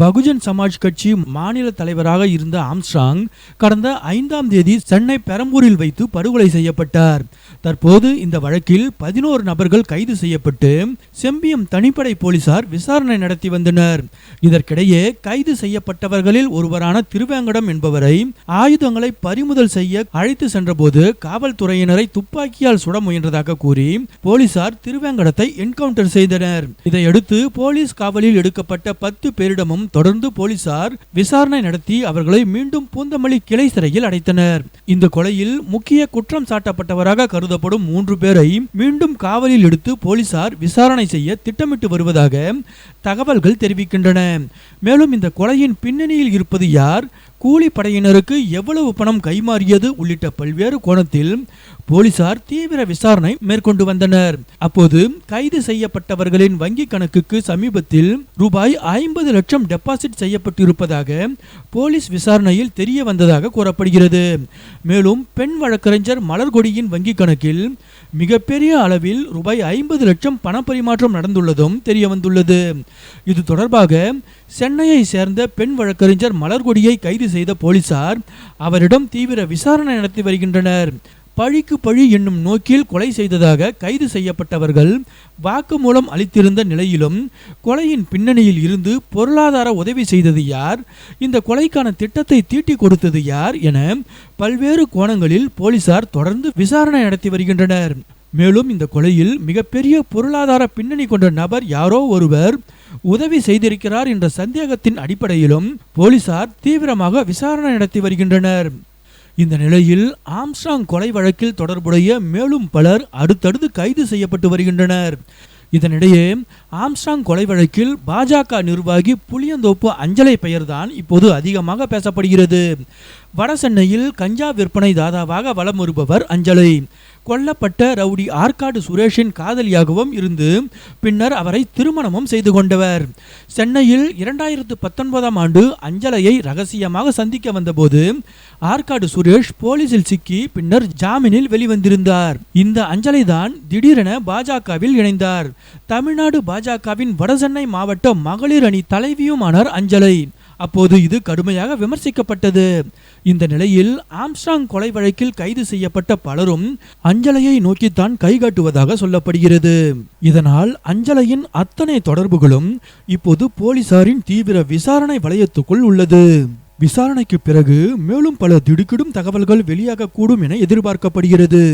பகுஜன் சமாஜ் கட்சி மாநில தலைவராக இருந்த ஆம்ஸ்ட்ராங் கடந்த ஐந்தாம் தேதி சென்னை பெரம்பூரில் வைத்து படுகொலை செய்யப்பட்டார். தற்போது இந்த வழக்கில் பதினோரு நபர்கள் கைது செய்யப்பட்டு செம்பியம் தனிப்படை போலீசார் விசாரணை நடத்தி வந்தனர். இதற்கிடையே கைது செய்யப்பட்டவர்களில் ஒருவரான திருவேங்கடம் என்பவரை ஆயுதங்களை பறிமுதல் செய்ய அழைத்து சென்றபோது காவல்துறையினரை துப்பாக்கியால் சுட முயன்றதாக கூறி போலீசார் திருவேங்கடத்தை என்கவுண்டர் செய்தனர். இதையடுத்து போலீஸ் காவலில் எடுக்கப்பட்ட பத்து பேரிடமும் தொடர்ந்து போலீசார் விசாரணை நடத்தி அவர்களை மீண்டும் பூந்தமல்லி கிளை சிறையில் அடைத்தனர். இந்த கொலையில் முக்கிய குற்றம் சாட்டப்பட்டவராக கருதப்படும் மூன்று பேரை மீண்டும் காவலில் எடுத்து போலீசார் விசாரணை செய்ய திட்டமிட்டு வருவதாக தகவல்கள் தெரிவிக்கின்றன. மேலும் இந்த கொலையின் பின்னணியில் இருப்பது யார்? கூலிப்படையினருக்கு எவ்வளவு பணம் கைமாறியது உள்ளிட்ட பல்வேறு கோணத்தில் போலீசார் தீவிர விசாரணை மேற்கொண்டு வந்தனர். அப்போது கைது செய்யப்பட்டவர்களின் வங்கி கணக்குக்கு சமீபத்தில் ரூபாய் ஐம்பது லட்சம் டெபாசிட் செய்யப்பட்டிருப்பதாக போலீஸ் விசாரணையில் தெரிய வந்ததாக கூறப்படுகிறது. மேலும் பெண் வழக்கறிஞர் மலர்கொடியின் வங்கி கணக்கில் மிகப்பெரிய அளவில் ரூபாய் ஐம்பது லட்சம் பணப்பரிமாற்றம் நடந்துள்ளதும் தெரிய வந்துள்ளது. இது தொடர்பாக சென்னையை சேர்ந்த பெண் வழக்கறிஞர் மலர்கொடியை கைது செய்த போலீசார் அவரிடம் தீவிர விசாரணை நடத்தி வருகின்றனர். பழிக்கு பழி என்னும் நோக்கில் கொலை செய்ததாக கைது செய்யப்பட்டவர்கள் வாக்குமூலம் அளித்திருந்த நிலையிலும் கொலையின் பின்னணியில் இருந்து பொருளாதார உதவி செய்தது யார்? இந்த கொலைக்கான திட்டத்தை தீட்டி கொடுத்தது யார்? என பல்வேறு கோணங்களில் போலீசார் தொடர்ந்து விசாரணை நடத்தி வருகின்றனர். மேலும் இந்த கொலையில் மிகப்பெரிய பொருளாதார பின்னணி கொண்ட நபர் யாரோ ஒருவர் உதவி செய்திருக்கிறார் என்ற சந்தேகத்தின் அடிப்படையிலும் போலீசார் தீவிரமாக விசாரணை நடத்தி வருகின்றனர். இந்த நிலையில் ஆம்ஸ்டாங் கொலை வழக்கில் தொடர்புடைய மேலும் பலர் அடுத்தடுத்து கைது செய்யப்பட்டு வருகின்றனர். இதனிடையே ஆம்ஸ்டாங் கொலை வழக்கில் பாஜக நிர்வாகி புளியந்தோப்பு அஞ்சலை பெயர்தான் இப்போது அதிகமாக பேசப்படுகிறது. வட சென்னையில் கஞ்சா விற்பனை தாதாவாக வலம் வருபவர் அஞ்சலை. கொல்லப்பட்ட ரவுடி ஆற்காடு சுரேஷின் காதலியாகவும் இருந்து பின்னர் அவரை திருமணமும் செய்து கொண்டவர். சென்னையில் இரண்டாயிரத்து பத்தொன்பதாம் ஆண்டு அஞ்சலையை ரகசியமாக சந்திக்க வந்தபோது ஆற்காடு சுரேஷ் போலீசில் சிக்கி பின்னர் ஜாமீனில் வெளிவந்திருந்தார். இந்த அஞ்சலை தான் திடீரென பாஜகவில் இணைந்தார். தமிழ்நாடு பாஜகவின் வடசென்னை மாவட்ட மகளிர் அணி தலைவியுமானார் அஞ்சலை. அப்போது இது கடுமையாக விமர்சிக்கப்பட்டது. இந்த நிலையில் ஆம்ஸ்டாங் கொலை வழக்கில் கைது செய்யப்பட்ட பலரும் அஞ்சலையை நோக்கித்தான் கைகாட்டுவதாக சொல்லப்படுகிறது. இதனால் அஞ்சலையின் அத்தனை தொடர்புகளும் இப்போது போலீசாரின் தீவிர விசாரணை வளையத்துக்குள் உள்ளது. விசாரணைக்கு பிறகு மேலும் பல திடுக்கிடும் தகவல்கள் வெளியாகக்கூடும் என எதிர்பார்க்கப்படுகிறது.